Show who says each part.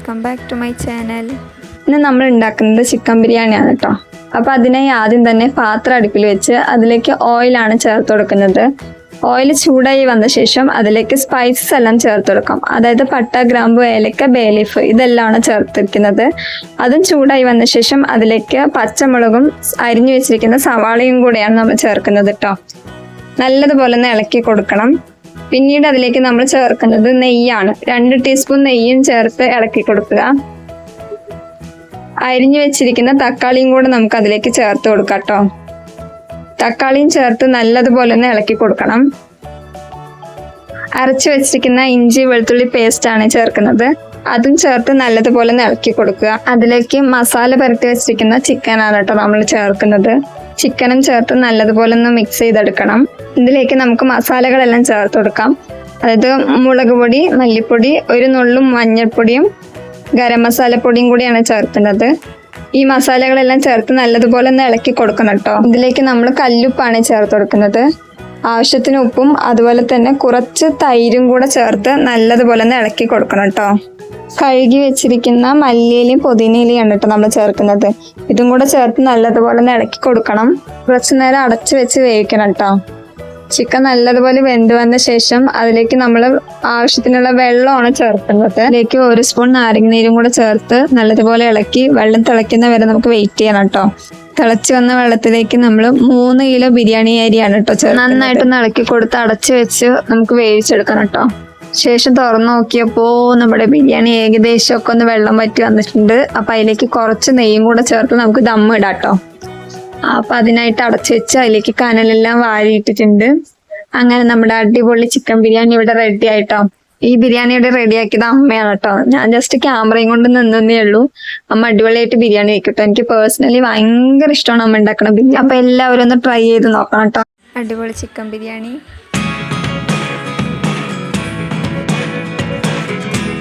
Speaker 1: Welcome back to my channel
Speaker 2: ഇന്ന് നമ്മൾ ഉണ്ടാക്കുന്നത് ചിക്കൻ ബിരിയാണിയാണ് കേട്ടോ. അപ്പോൾ അതിനായി ആദ്യം തന്നെ പാത്രം അടുപ്പിൽ വെച്ച് അതിലേക്ക് ഓയിലാണ് ചേർത്ത് കൊടുക്കുന്നത്. ഓയിൽ ചൂടായി വന്ന ശേഷം അതിലേക്ക് സ്പൈസസ് എല്ലാം ചേർത്ത് കൊടുക്കാം. അതായത് പട്ട ഗ്രാമ്പു ഏലക്ക ബേലീഫ് ഇതെല്ലാമാണ് ചേർത്തിരിക്കുന്നത്. അതും ചൂടായി വന്ന ശേഷം അതിലേക്ക് പച്ചമുളകും അരിഞ്ഞു വെച്ചിരിക്കുന്ന സവാളയും കൂടെയാണ് നമ്മൾ ചേർക്കുന്നത് കേട്ടോ. നല്ലതുപോലെ ഒന്ന് ഇളക്കി കൊടുക്കണം. പിന്നീട് അതിലേക്ക് നമ്മൾ ചേർക്കുന്നത് നെയ്യാണ്. രണ്ട് ടീസ്പൂൺ നെയ്യും ചേർത്ത് ഇളക്കി കൊടുക്കുക. അരിഞ്ഞു വെച്ചിരിക്കുന്ന തക്കാളിയും കൂടെ നമുക്ക് അതിലേക്ക് ചേർത്ത് കൊടുക്കാം കേട്ടോ. തക്കാളിയും ചേർത്ത് നല്ലതുപോലെ ഒന്ന് ഇളക്കി കൊടുക്കണം. അരച്ചു വെച്ചിരിക്കുന്ന ഇഞ്ചി വെളുത്തുള്ളി പേസ്റ്റ് ആണ് ചേർക്കുന്നത്. അതും ചേർത്ത് നല്ലതുപോലെ ഇളക്കി കൊടുക്കുക. അതിലേക്ക് മസാല പരത്തി വെച്ചിരിക്കുന്ന ചിക്കനാണ് കേട്ടോ നമ്മൾ ചേർക്കുന്നത്. ചിക്കനും ചേർത്ത് നല്ലതുപോലെ ഒന്ന് മിക്സ് ചെയ്തെടുക്കണം. ഇതിലേക്ക് നമുക്ക് മസാലകളെല്ലാം ചേർത്ത് കൊടുക്കാം. അതായത് മുളക് പൊടി മല്ലിപ്പൊടി ഒരു നുള്ളും മഞ്ഞൾപ്പൊടിയും ഗരം മസാലപ്പൊടിയും കൂടിയാണ് ചേർക്കേണ്ടത്. ഈ മസാലകളെല്ലാം ചേർത്ത് നല്ലതുപോലെ ഒന്ന് ഇളക്കി കൊടുക്കണം കേട്ടോ. ഇതിലേക്ക് നമ്മൾ കല്ലുപ്പാണ് ചേർത്ത് കൊടുക്കുന്നത്. ആവശ്യത്തിന് ഉപ്പും അതുപോലെ തന്നെ കുറച്ച് തൈരും കൂടെ ചേർത്ത് നല്ലതുപോലെ ഒന്ന് ഇളക്കി കൊടുക്കണം കേട്ടോ. കഴുകി വെച്ചിരിക്കുന്ന മല്ലിയിലയും പുതിനയിലയാണ് കേട്ടോ നമ്മൾ ചേർക്കുന്നത്. ഇതും കൂടെ ചേർത്ത് നല്ലതുപോലെ ഒന്ന് ഇളക്കി കൊടുക്കണം. കുറച്ചു നേരം അടച്ചു വെച്ച് വേവിക്കണം കേട്ടോ ചിക്കൻ നല്ലതുപോലെ വെന്ത് വന്ന ശേഷം അതിലേക്ക് നമ്മൾ ആവശ്യത്തിനുള്ള വെള്ളമാണ് ചേർക്കുന്നത്. അതിലേക്ക് ഒരു സ്പൂൺ നാരങ്ങനീരും കൂടെ ചേർത്ത് നല്ലതുപോലെ ഇളക്കി വെള്ളം തിളയ്ക്കുന്ന വരെ നമുക്ക് വെയിറ്റ് ചെയ്യണം കേട്ടോ തിളച്ച് വന്ന വെള്ളത്തിലേക്ക് നമ്മൾ മൂന്ന് കിലോ ബിരിയാണി അരിയാണ് കേട്ടോ നന്നായിട്ടൊന്ന് ഇളക്കി കൊടുത്ത് അടച്ചു വെച്ച് നമുക്ക് വേവിച്ചെടുക്കണം കേട്ടോ ശേഷം തുറന്നു നോക്കിയപ്പോ നമ്മുടെ ബിരിയാണി ഏകദേശം ഒക്കെ ഒന്ന് വെള്ളം പറ്റി വന്നിട്ടുണ്ട്. അപ്പൊ അതിലേക്ക് കുറച്ച് നെയ്യും കൂടെ ചേർത്ത് നമുക്ക് ദമ്മ് ഇടാട്ടോ. അപ്പൊ അതിനായിട്ട് അടച്ചു വെച്ച് അതിലേക്ക് കനലെല്ലാം വാരിയിട്ടിട്ടുണ്ട്. അങ്ങനെ നമ്മുടെ അടിപൊളി ചിക്കൻ ബിരിയാണി ഇവിടെ റെഡി ആയിട്ടോ. ഈ ബിരിയാണി ഇവിടെ റെഡിയാക്കിയത് അമ്മയാണ് കേട്ടോ ഞാൻ ജസ്റ്റ് ക്യാമറയും കൊണ്ട് നിന്നേ ഉള്ളൂ. അമ്മ അടിപൊളിയായിട്ട് ബിരിയാണി വെക്കട്ടോ. എനിക്ക് പേഴ്സണലി ഭയങ്കര ഇഷ്ടമാണ് അമ്മ ഉണ്ടാക്കണ ബിരിയാണി. അപ്പൊ എല്ലാവരും ഒന്ന് ട്രൈ ചെയ്ത് നോക്കണം കേട്ടോ.
Speaker 1: അടിപൊളി ചിക്കൻ ബിരിയാണി.